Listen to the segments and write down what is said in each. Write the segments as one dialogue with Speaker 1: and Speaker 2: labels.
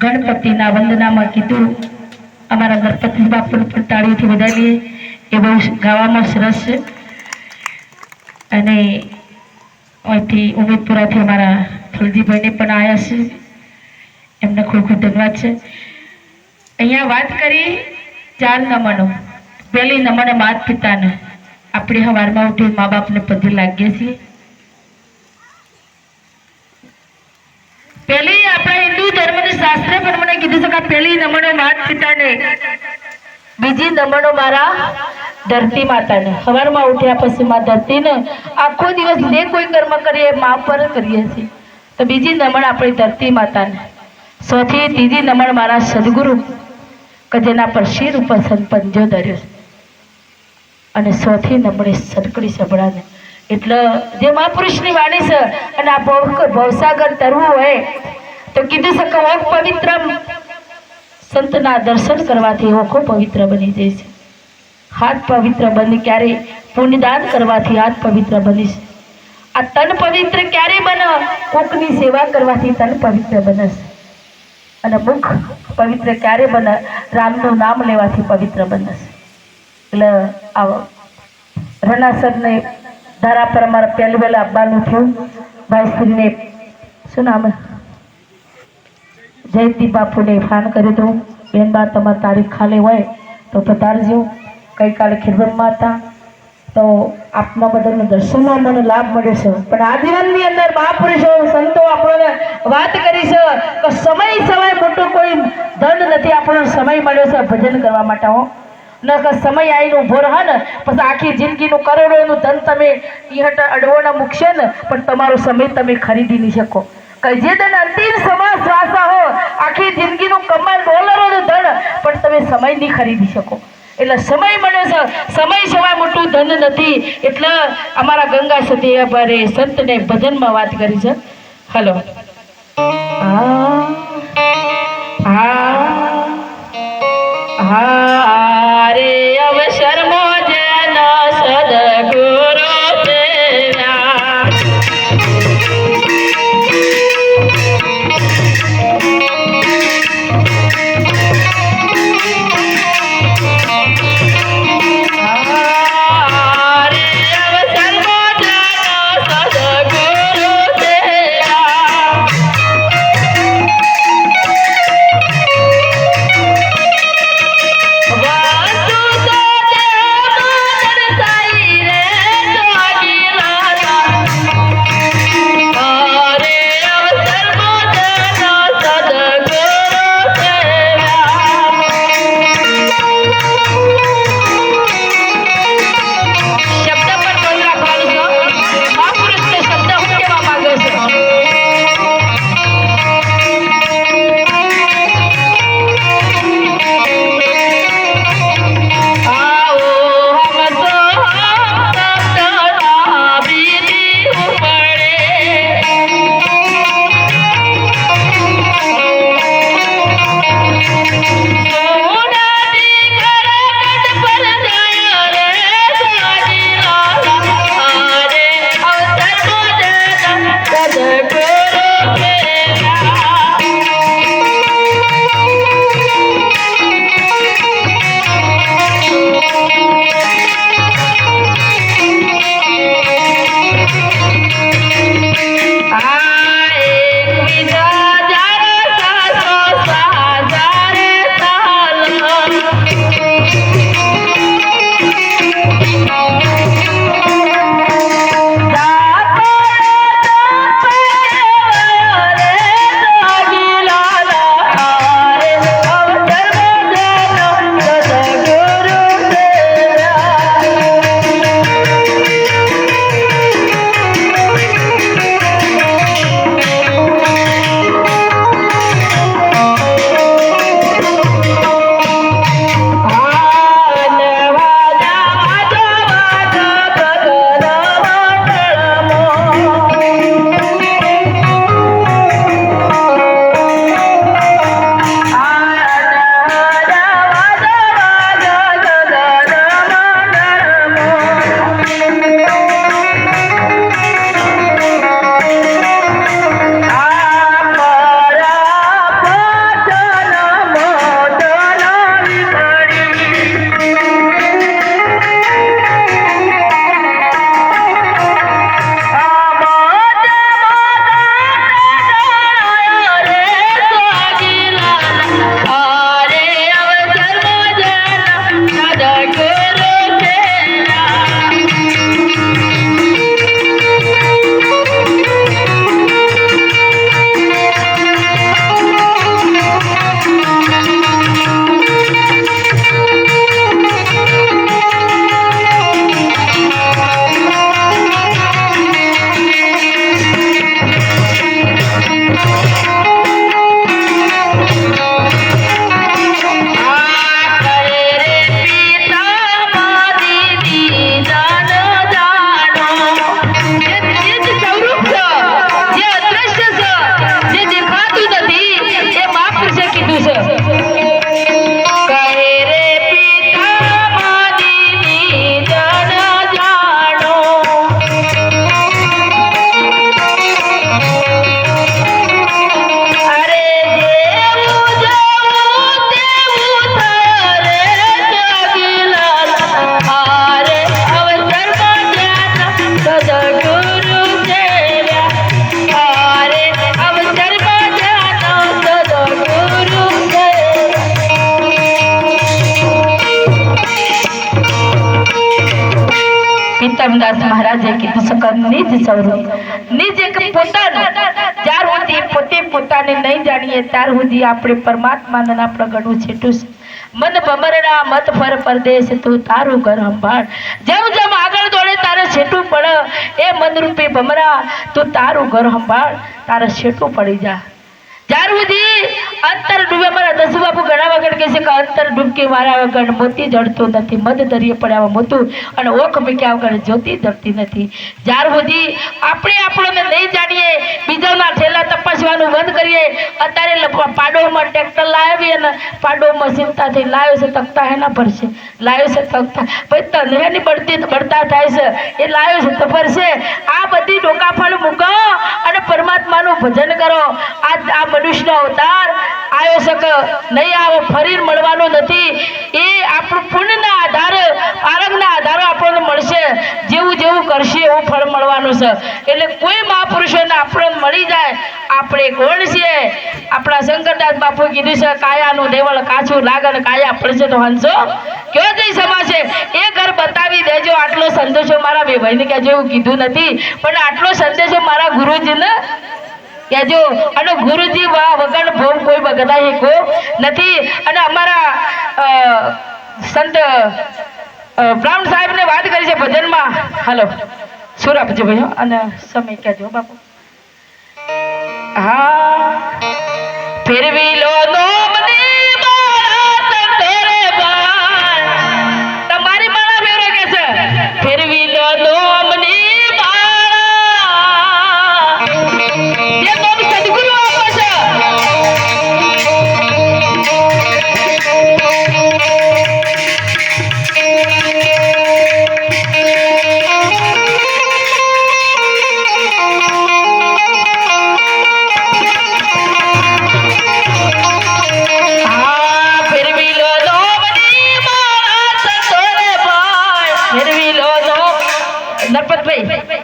Speaker 1: ગણપતિના વંદનામાં કીધું, અમારા ગણપતિ બાપુ પણ તાળીઓથી વધારીએ એ બહુ ગાવામાં સરસ છે. અને અહીંથી ઉમેદપુરાથી અમારા ફુલજીભાઈને પણ આવ્યા છે. એમને ખૂબ ખૂબ ધન્યવાદ છે. અહીંયા વાત કરી ચાર નમનો. પહેલી નમન માત પિતાને આપણે સવારમાં ઉઠી મા બાપને પગે લાગીએ છીએ. પહેલી આપણા શાસ્ત્ર પણ મને કીધું છે કે પેલી નમનો માત પિતાને, બીજી નમણો મારા ધરતી માતાને. સવારમાં ઉઠ્યા પછી માં ધરતીને આખો દિવસ જે કોઈ કર્મ કરીએ, મા પર કરીએ છીએ. તો બીજી નમણ આપણી ધરતી માતાને. સૌથી ત્રીજી નમણ મારા સદગુરુ, કે જેના પર શિર ઉપર સંપંજો ધર્યો છે. અને સૌથી નમણે સદકડી સભળાને એટલે જે મહાપુરુષની વાણી છે, અને આ ભવ ભવસાગર તરવું હોય તો કીધું છે કે ઓખ પવિત્ર સંતના દર્શન કરવાથી ઓખો પવિત્ર બની જાય છે હાથ પવિત્ર બની ક્યારે? પુણ્યદાન કરવાથી હાથ પવિત્ર બની છે આ તન પવિત્ર ક્યારે બને? કોકની સેવા કરવાથી તન પવિત્ર બને છે અને મુખ પવિત્ર ક્યારે બને? રામનું નામ લેવાથી પવિત્ર બને છે એટલે આ રણાસરને ધારા પર પહેલું વહેલા આવવાનું થયું. ભાઈ શ્રીને શું નામ? જયંતિ બાપુને ફાન કરી દઉં બેન બા તમારી તારીખ ખાલી હોય તો પધારજો. ગઈકાલે ખીરબરમાં હતા તો આપના બધાને દર્શનનો મને લાભ મળ્યો છે. પણ આ જીવનની અંદર મહાપુરુષો, સંતો આપણને વાત કરી છે કે સમય સમય મોટો કોઈ ધન નથી. આપણને સમય મળ્યો છે ભજન કરવા માટે હો. ન કે સમય આવીને ઊભો રહે ને, પછી આખી જિંદગીનું કરોડોનું ધન તમે ઈ હટ અડવાના મૂકશે ને, પણ તમારો સમય તમે ખરીદી નહીં શકો. કે જે ધન અંતિમ સમય શ્વાસા હો આખી જિંદગીનું કમાલ ડોલરોનું ધન પણ તમે સમય નહીં ખરીદી શકો એટલે સમય મળ્યો છે સમય સિવાય મોટું ધન નથી એટલે અમારા ગંગા સતી અભારે સંતને ભજનમાં વાત કરી છે હલો હા હા હારે અવસર રામદાસ મહારાજે કીધું છે નિજ સ્વરૂપ, નિજ એક પોતાનું. જ્યાર સુધી પોતે પોતાને નહીં જાણીએ, ત્યાર સુધી આપણે પરમાત્માના પ્રગટવું છેટું મન ભમરડા મત ફર પરદેશ તું તારું ઘર સંભાળ. જેમ જેમ આગળ દોડે તારે છેટું પડે. એ મનરૂપી ભમરા, તું તારું ઘર સંભાળ. તારે છેટું પડી જા. જ્યાર સુધી અંતર ડૂબે મારા દસુ બાપુ ઘણા વગર કહે છે કે અંતર ડૂબકી મારા વગર મોતી જડતો નથી મધ દરિયે પડ્યા મોતું અને ઓખ મૂક્યા વગર જ્યોતિ જડતી નથી. જ્યાર સુધી આપણે આપણને નહીં જાણીએ, બીજાના છેલ્લા તપાસવાનું બંધ કરીએ, અત્યારે પાડોમાં ટ્રેક્ટર લાવી અને પાડોમાં ચિંતાથી લાવ્યો છે, તકતા એના પર છે. લાવ્યો છે, તકતા. ભાઈ તંદરાની બળતી બળતા થાય છે, એ લાવ્યો છે, તો છે આ બધી ડોકાફળ મૂકો અને પરમાત્માનું ભજન કરો. આ આ મનુષ્યનો અવતાર આવ્યો છે નહીં આવો ફરી મળવાનો નથી. એ આપણું પુણ્યના આધારે આરંગના આધારે આપણને મળશે. જેવું જેવું કરશે એવું ફળ મળવાનું છે. એટલે કોઈ મહાપુરુષોને આપણને મળી જાય, આપણે કોણ છીએ. આપણા શંકરદાસ બાપુ કીધું છે, કાયાનું દેવળ કાચું લાગણ કાયા પડશે તો હંસો. કયો જઈ સમાશે એ ઘર બતાવી દેજો, આટલો સંદેશો મારા બે ભાઈને કહેજો એવું કીધું નથી. પણ આટલો સંદેશો મારા ગુરુજીને કહેજો, અને ગુરુજી વગર ભોગ કોઈ બગડા હેકો નથી. અને અમારા સંત બ્રાહ્મણ સાહેબને વાત કરી છે ભજનમાં. હાલો, સુર આપજો ભાઈઓ, અને સમય કહેજો બાપુ. હા, ફેરવી લો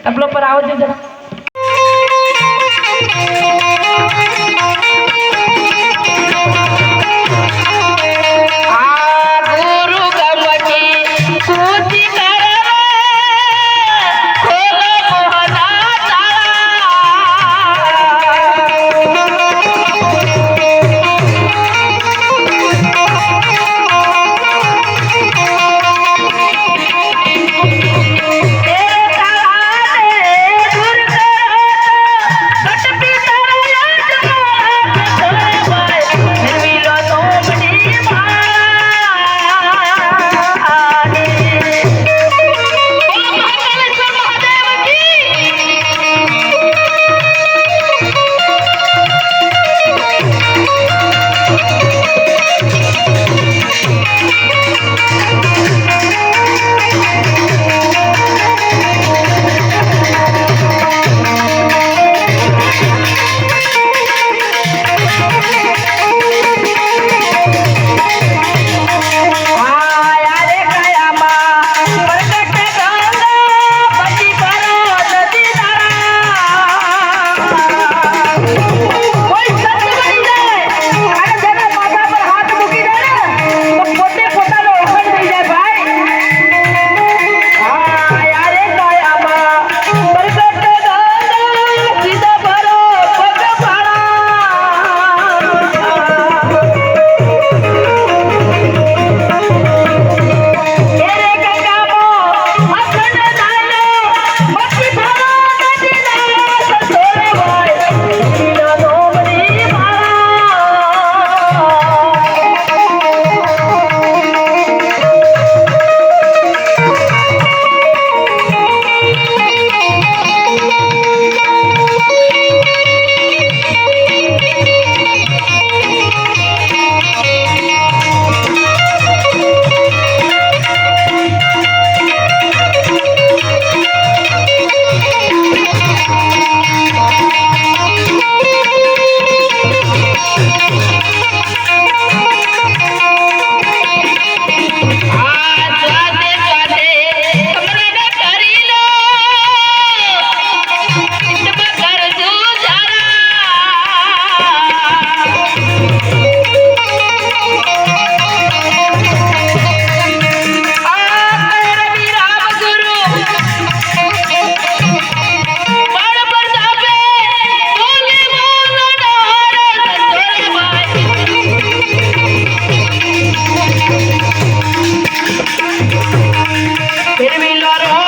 Speaker 1: તબલો પર આવો છો கையிலாரோ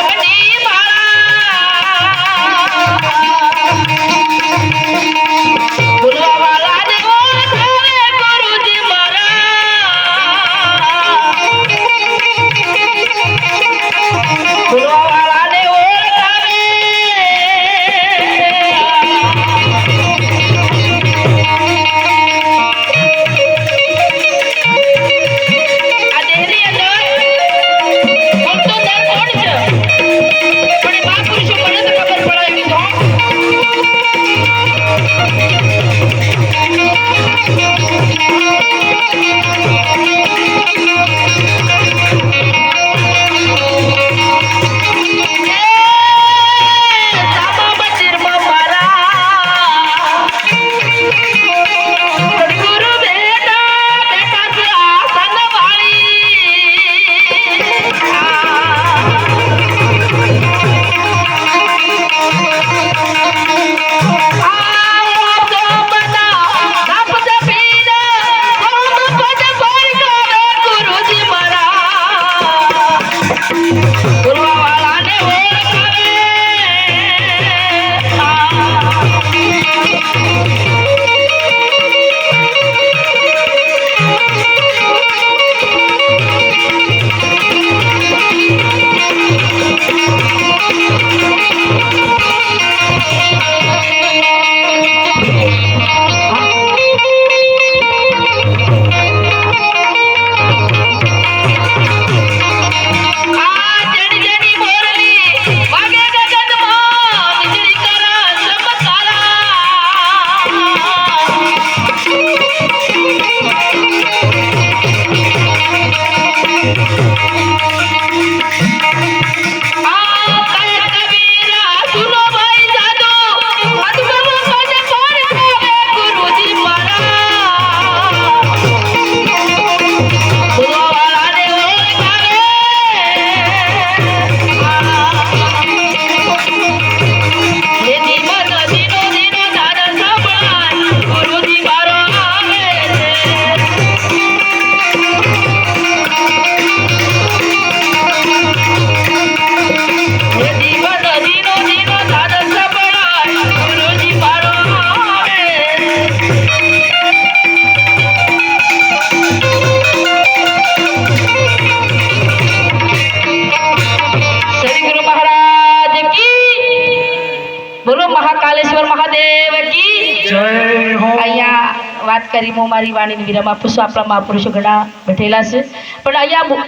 Speaker 1: વાત કરી હું મારી વાણીને વિરામ આપું આપણા મહાપુરુષો ઘણા બેઠેલા છે. પણ અહીંયા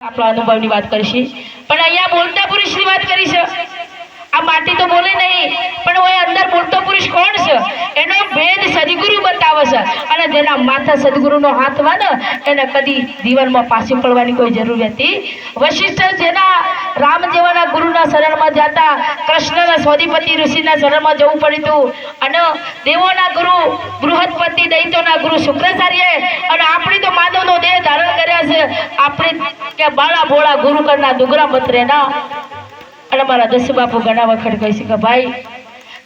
Speaker 1: આપણા અનુભવની વાત કરીશી. પણ અહીંયા બોલતા પુરુષની વાત કરી છે આ માટી તો બોલે નહીં, પણ હોય અંદર બોલતો પુરુષ કોણ છે? એનો ભેદ સદગુરુ બતાવે છે. અને જેના માથા સદગુરુનો હાથ વાન એને કદી જીવનમાં પાછી પડવાની કોઈ જરૂર નથી વશિષ્ઠ જેના રામ જેવાના ગુરુના શરણમાં જતા કૃષ્ણના સ્વાધિપતિ ઋષિના શરણમાં જવું પડ્યું હતું. અને દેવોના ગુરુ, બૃહસ્પતિ દૈત્યોના ગુરુ શુક્રાચાર્ય અને આપણી તો માધવનો દેહ ધારણ કર્યા છે. આપણે કે બાળા ભોળા ગુરુ કરના દુગરા મતરે ના અને મારા દસ બાપુ ઘણા વખત કહી છે કે ભાઈ,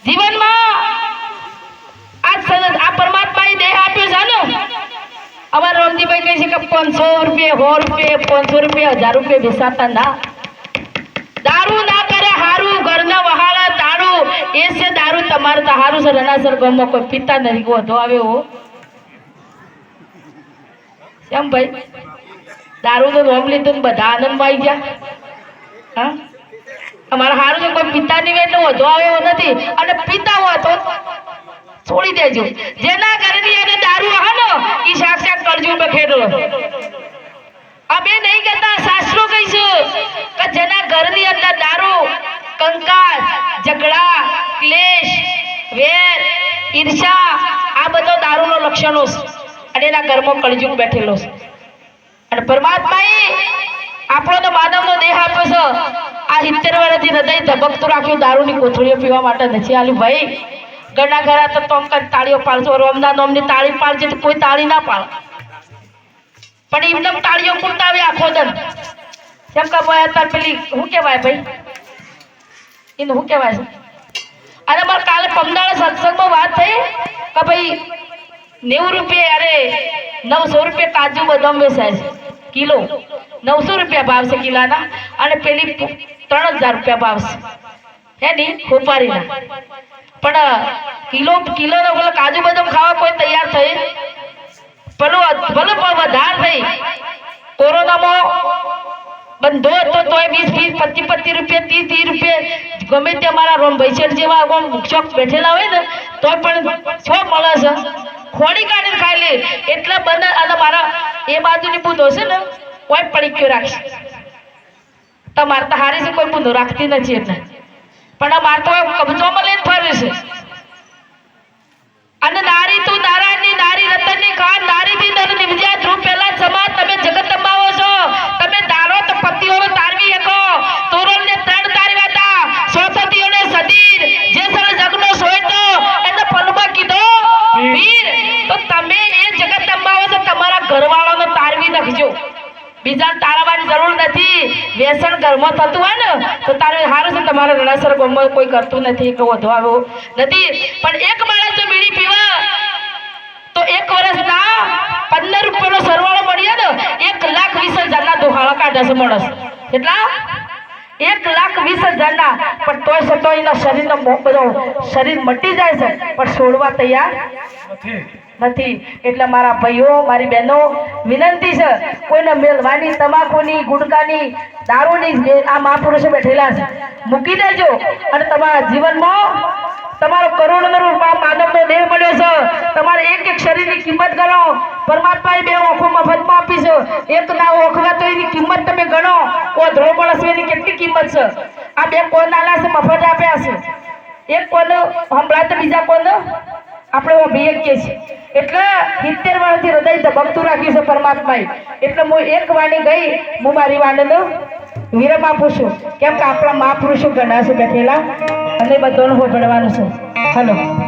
Speaker 1: જીવનમાં આ આ પરમાત્માએ દેહ આપ્યો છે ને? અમારા રોમજીભાઈ કહે છે કે પાંચસો રૂપિયા, સો રૂપિયા, પાંચસો રૂપિયા, હજાર રૂપિયા વેસાતા ના. દારૂ ના કરે, હારું, ઘરના વહાળા તારું એ છે દારૂ તમારું તો હારું છે, રણાસર ગામમાં કોઈ પિતા નથી વધો આવ્યો હો. કેમ ભાઈ? દારૂ તો રોમ લીધું બધા આનંદમાં આવી ગયા. હા? અમારા હારું કોઈ પિતા નહીં એટલે વધુ આવ્યો નથી. અને પિતા હોય તો છોડી દેજો. જેના ઘરની એને દારૂ હા ને એ સાક્ષાત કરજો બખેડો અમે નહીં કહેતા, શાસ્ત્રો કહીશું કે જેના ઘરની અંદર દારૂ કંકાસ ઝઘડા, ક્લેશ, વેર ઈર્ષા આ બધો દારૂનો લક્ષણો અને એના ઘરમાં કળજુગ બેઠેલો અને પરમાત્માએ આપણો તો માનવનો દેહ આપ્યો છે. આ સિત્તેર વર્ષથી હૃદય ધબકતું રાખ્યું, દારૂની કોથળીઓ પીવા માટે નથી આલ્યું ભાઈ, ઘરના ઘરા તો તમ કઈ તાળીઓ પાડશો? રોમના નોમની તાળી પાડશે તો કોઈ તાળી ના પાડ. પણ એમને તાળીઓ કુટાવે આખો દર કેમ કે ભાઈ, અત્યારે પેલી શું કહેવાય ભાઈ? એને શું કહેવાય? છે અને મારે કાલે પમદાળા સત્સંગમાં વાત થઈ કે ભાઈ, નેવું રૂપિયા, અરે, નવસો રૂપિયા કાજુ બદામ વેચાય છે કિલો. નવસો રૂપિયા ભાવ છે કિલાના. અને પેલી ત્રણ હજાર રૂપિયા ભાવ છે. હે ની ખોપારીના. પણ કિલો, કિલોનો પેલો કાજુ બદામ ખાવા કોઈ તૈયાર થઈ? પેલું ભલે પણ વધાર થઈ. કોરોનામાં બંધો હતો તોય વીસ વીસ, પચીસ પચીસ રૂપિયા, ત્રીસ ત્રીસ રૂપિયા. ગમે તે મારા રોમ ભૈસર જેવા આમ ચોક બેઠેલા હોય ને, તોય પણ છો મળે છે. ખોડી કાઢીને ખાઈ લે. એટલા બંધ અને મારા એ બાજુની બુધો હશે ને કોઈ પડી ગયો રાખશે. તમારે તો હારી છે, કોઈ બુધો રાખતી નથી એટલે. પણ આ મારે તો કબજોમાં લઈને ફરે છે. અને નારી તું નારાયણની, નારી રતનની ખાન નારીથી નર નિમજ્યા ધ્રુવ પહેલા સમાજ તમે જગતંબાઓ છો. તમે તારો તો પતિઓને તારવી શકો. તોરણને ત્રણ તારવ્યા હતા. સોસતીઓને સદીર. જે સર જગનો સોયતો, એને પલમાં કીધો, વીર, તો તમે એ જગત જગતંબાઓ છો, તમારા ઘરવાળાને તારવી નાખજો. બીજા તારાવાની જરૂર નથી. વ્યસન ઘરમાં થતું હોય ને, તો તારે સારું છે તમારા રણાસર ગામમાં કોઈ કરતું નથી કે વધુ આવ્યો નથી. પણ એક માણસ જો બીડી પીવા, તો એક વર્ષના પંદર રૂપિયાનો સરવાળો મળીએ ને, એક લાખ વીસ હજારના દોહાળા કાઢે છે માણસ. કેટલા? એક લાખ વીસ હજારના. પણ તોય છતાં એના શરીરનો બધો શરીર મટી જાય છે. પણ છોડવા તૈયાર
Speaker 2: નથી.
Speaker 1: નથી. એટલે મારા ભાઈઓ, મારી બહેનો, વિનંતી છે, કોઈને મેલવાની તમાકુની, ગુટકાની, દારૂની આ મહાપુરુષો બેઠેલા છે મૂકી દેજો અને તમારા જીવનમાં તમારો કરોડોનો રૂપિયા માનવનો દેહ મળ્યો છે. તમારે એક એક શરીરની કિંમત ગણો. પરમાત્માએ બે ઓખો મફતમાં આપી છે. એક ના ઓખવા તો એની કિંમત તમે ગણો. ઓ ધ્રો એની કેટલી કિંમત છે? આ બે કોણ નાના છે મફત આપ્યા છે? એક કોણ હમણાં તો બીજા કોણ આપણે ભીએ કહીએ છીએ. એટલે સિત્તેર વર્ષથી હૃદય ધબકતું રાખ્યું છે પરમાત્માએ. એટલે હું એક વાણી ગઈ, હું મારી વાણીનો વિરમ આપું છું. કેમ કે આપણા મહાપુરુષો ઘણા છે બેઠેલા, અને બધાનું ભણવાનું છે. હલો.